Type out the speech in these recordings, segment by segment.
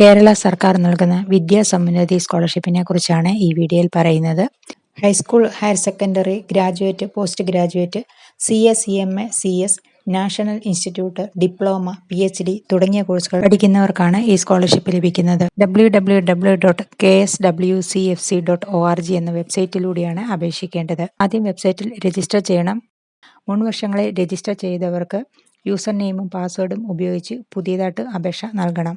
കേരള സർക്കാർ നൽകുന്ന വിദ്യാസമുന്നതി സ്കോളർഷിപ്പിനെ കുറിച്ചാണ് ഈ വീഡിയോയിൽ പറയുന്നത്. High school higher secondary graduate post graduate C S C M A C S national institute diploma P H D തുടങ്ങിയ കോഴ്സുകൾ പഠിക്കുന്നവർക്കാണ് ഈ സ്കോളർഷിപ്പ് ലഭിക്കുന്നത്. W W W dot K S W C F C dot O R G എന്ന വെബ്സൈറ്റിലൂടെയാണ് അപേക്ഷിക്കേണ്ടത്. ആദ്യം വെബ്സൈറ്റിൽ register ചെയ്യണം. മുൻ വർഷങ്ങളിൽ രജിസ്റ്റർ ചെയ്തവർക്ക് യൂസർ നെയിമും പാസ്വേഡും ഉപയോഗിച്ച് പുതിയതായിട്ട് അപേക്ഷ നൽകണം.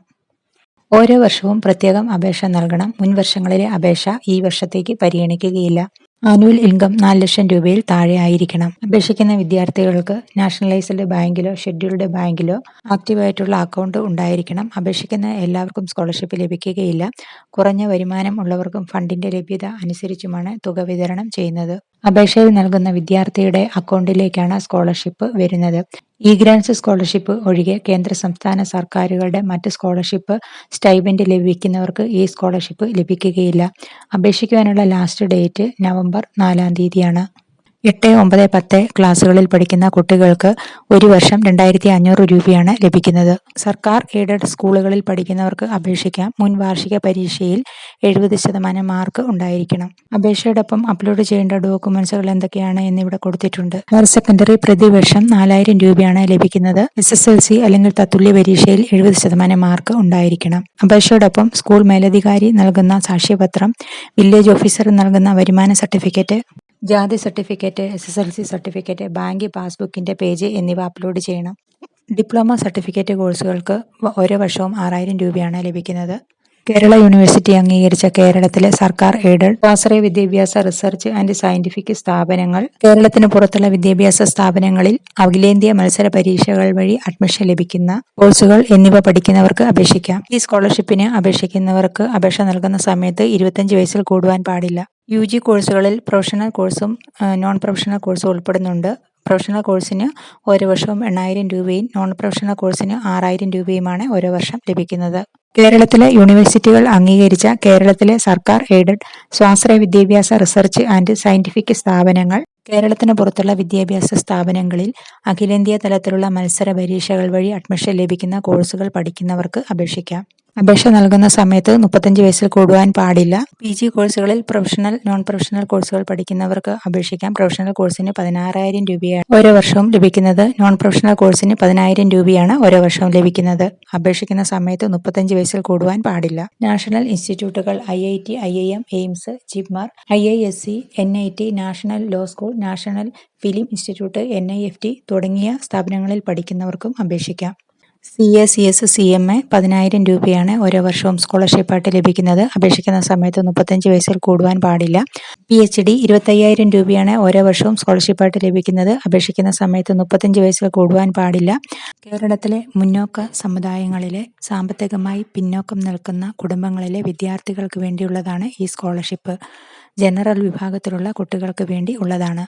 ഓരോ വർഷവും പ്രത്യേകം അപേക്ഷ നൽകണം. മുൻ വർഷങ്ങളിലെ അപേക്ഷ ഈ വർഷത്തേക്ക് പരിഗണിക്കുകയില്ല. ആനുവൽ ഇൻകം നാല് ലക്ഷം രൂപയിൽ താഴെ ആയിരിക്കണം. അപേക്ഷിക്കുന്ന വിദ്യാർത്ഥികൾക്ക് നാഷണലൈസ്ഡ് ബാങ്കിലോ ഷെഡ്യൂൾഡ് ബാങ്കിലോ ആക്റ്റീവായിട്ടുള്ള അക്കൗണ്ട് ഉണ്ടായിരിക്കണം. അപേക്ഷിക്കുന്ന എല്ലാവർക്കും സ്കോളർഷിപ്പ് ലഭിക്കുകയില്ല. കുറഞ്ഞ വരുമാനം ഉള്ളവർക്കും ഫണ്ടിന്റെ ലഭ്യത അനുസരിച്ചുമാണ് തുക വിതരണം ചെയ്യുന്നത്. അപേക്ഷയിൽ നൽകുന്ന വിദ്യാർത്ഥിയുടെ അക്കൗണ്ടിലേക്കാണ് സ്കോളർഷിപ്പ് വരുന്നത്. ഇ ഗ്രാൻസ് സ്കോളർഷിപ്പ് ഒഴികെ കേന്ദ്ര സംസ്ഥാന സർക്കാരുകളുടെ മറ്റ് സ്കോളർഷിപ്പ് സ്റ്റൈബൻഡ് ലഭിക്കുന്നവർക്ക് ഈ സ്കോളർഷിപ്പ് ലഭിക്കുകയില്ല. അപേക്ഷിക്കുവാനുള്ള ലാസ്റ്റ് ഡേറ്റ് നവംബർ നാലാം തീയതിയാണ്. എട്ട് ഒമ്പത് പത്ത് ക്ലാസ്സുകളിൽ പഠിക്കുന്ന കുട്ടികൾക്ക് ഒരു വർഷം രണ്ടായിരത്തി അഞ്ഞൂറ് രൂപയാണ് ലഭിക്കുന്നത്. സർക്കാർ എയ്ഡഡ് സ്കൂളുകളിൽ പഠിക്കുന്നവർക്ക് അപേക്ഷിക്കാം. മുൻ വാർഷിക പരീക്ഷയിൽ എഴുപത് ശതമാനം മാർക്ക് ഉണ്ടായിരിക്കണം. അപേക്ഷയോടൊപ്പം അപ്ലോഡ് ചെയ്യേണ്ട ഡോക്യുമെന്റ്സുകൾ എന്തൊക്കെയാണ് എന്നിവിടെ കൊടുത്തിട്ടുണ്ട്. ഹയർ സെക്കൻഡറി പ്രതിവർഷം നാലായിരം രൂപയാണ് ലഭിക്കുന്നത്. എസ് എസ് എൽ സി അല്ലെങ്കിൽ തത്തുല്യ പരീക്ഷയിൽ എഴുപത് ശതമാനം മാർക്ക് ഉണ്ടായിരിക്കണം. അപേക്ഷയോടൊപ്പം സ്കൂൾ മേലധികാരി നൽകുന്ന സാക്ഷ്യപത്രം വില്ലേജ് ഓഫീസർ നൽകുന്ന വരുമാന സർട്ടിഫിക്കറ്റ് ജാതി certificate S S L C certificate bank പാസ്ബുക്കിന്റെ page എന്നിവ അപ്ലോഡ് ചെയ്യണം. ഡിപ്ലോമ സർട്ടിഫിക്കറ്റ് കോഴ്സുകൾക്ക് ഓരോ വർഷവും ആറായിരം രൂപയാണ് ലഭിക്കുന്നത്. കേരള യൂണിവേഴ്സിറ്റി അംഗീകരിച്ച കേരളത്തിലെ സർക്കാർ എയ്ഡഡ് സ്വാശ്രയ വിദ്യാഭ്യാസ റിസർച്ച് ആൻഡ് സയന്റിഫിക് സ്ഥാപനങ്ങൾ കേരളത്തിന് പുറത്തുള്ള വിദ്യാഭ്യാസ സ്ഥാപനങ്ങളിൽ അഖിലേന്ത്യാ മത്സര പരീക്ഷകൾ വഴി അഡ്മിഷൻ ലഭിക്കുന്ന കോഴ്സുകൾ എന്നിവ പഠിക്കുന്നവർക്ക് അപേക്ഷിക്കാം. ഈ സ്കോളർഷിപ്പിന് അപേക്ഷിക്കുന്നവർക്ക് അപേക്ഷ നൽകുന്ന സമയത്ത് ഇരുപത്തഞ്ച് വയസ്സിൽ കൂടുവാൻ പാടില്ല. യു ജി കോഴ്സുകളിൽ പ്രൊഫഷണൽ കോഴ്സും നോൺ പ്രൊഫഷണൽ കോഴ്സും ഉൾപ്പെടുന്നുണ്ട്. പ്രൊഫഷണൽ കോഴ്സിന് ഒരു വർഷവും എണ്ണായിരം രൂപയും നോൺ പ്രൊഫഷണൽ കോഴ്സിന് ആറായിരം രൂപയുമാണ് ഓരോ വർഷം ലഭിക്കുന്നത്. കേരളത്തിലെ യൂണിവേഴ്സിറ്റികൾ അംഗീകരിച്ച കേരളത്തിലെ സർക്കാർ എയ്ഡഡ് സ്വാശ്രയ വിദ്യാഭ്യാസ റിസർച്ച് ആൻഡ് സയന്റിഫിക് സ്ഥാപനങ്ങൾ കേരളത്തിന് പുറത്തുള്ള വിദ്യാഭ്യാസ സ്ഥാപനങ്ങളിൽ അഖിലേന്ത്യാ തലത്തിലുള്ള മത്സര പരീക്ഷകൾ വഴി അഡ്മിഷൻ ലഭിക്കുന്ന കോഴ്സുകൾ പഠിക്കുന്നവർക്ക് അപേക്ഷിക്കാം. അപേക്ഷ നൽകുന്ന സമയത്ത് മുപ്പത്തഞ്ച് വയസ്സിൽ കൂടുവാൻ പാടില്ല. പി ജി കോഴ്സുകളിൽ പ്രൊഫഷണൽ നോൺ പ്രൊഫഷണൽ കോഴ്സുകൾ പഠിക്കുന്നവർക്ക് അപേക്ഷിക്കാം. പ്രൊഫഷണൽ കോഴ്സിന് പതിനാറായിരം രൂപയാണ് ഓരോ വർഷവും ലഭിക്കുന്നത്. നോൺ പ്രൊഫഷണൽ കോഴ്സിന് പതിനായിരം രൂപയാണ് ഓരോ വർഷവും ലഭിക്കുന്നത്. അപേക്ഷിക്കുന്ന സമയത്ത് മുപ്പത്തഞ്ച് വയസ്സിൽ കൂടുവാൻ പാടില്ല. നാഷണൽ ഇൻസ്റ്റിറ്റ്യൂട്ടുകൾ I I T I I M AIIMS JIPMER I I S C N I T national law school national film institute N I F T തുടങ്ങിയ സ്ഥാപനങ്ങളിൽ പഠിക്കുന്നവർക്കും അപേക്ഷിക്കാം. C A C S C M A പതിനായിരം രൂപയാണ് ഓരോ വർഷവും സ്കോളർഷിപ്പായിട്ട് ലഭിക്കുന്നത്. അപേക്ഷിക്കുന്ന സമയത്ത് മുപ്പത്തഞ്ച് വയസ്സിൽ കൂടുവാൻ പാടില്ല. പി എച്ച് ഡി ഇരുപത്തയ്യായിരം രൂപയാണ് ഓരോ വർഷവും സ്കോളർഷിപ്പായിട്ട് ലഭിക്കുന്നത്. അപേക്ഷിക്കുന്ന സമയത്ത് മുപ്പത്തഞ്ച് വയസ്സിൽ കൂടുവാൻ പാടില്ല. കേരളത്തിലെ മുന്നോക്ക സമുദായങ്ങളിലെ സാമ്പത്തികമായി പിന്നോക്കം നിൽക്കുന്ന കുടുംബങ്ങളിലെ വിദ്യാർത്ഥികൾക്ക് വേണ്ടിയുള്ളതാണ് ഈ സ്കോളർഷിപ്പ് ജനറൽ വിഭാഗത്തിലുള്ള കുട്ടികൾക്ക് വേണ്ടി ഉള്ളതാണ്.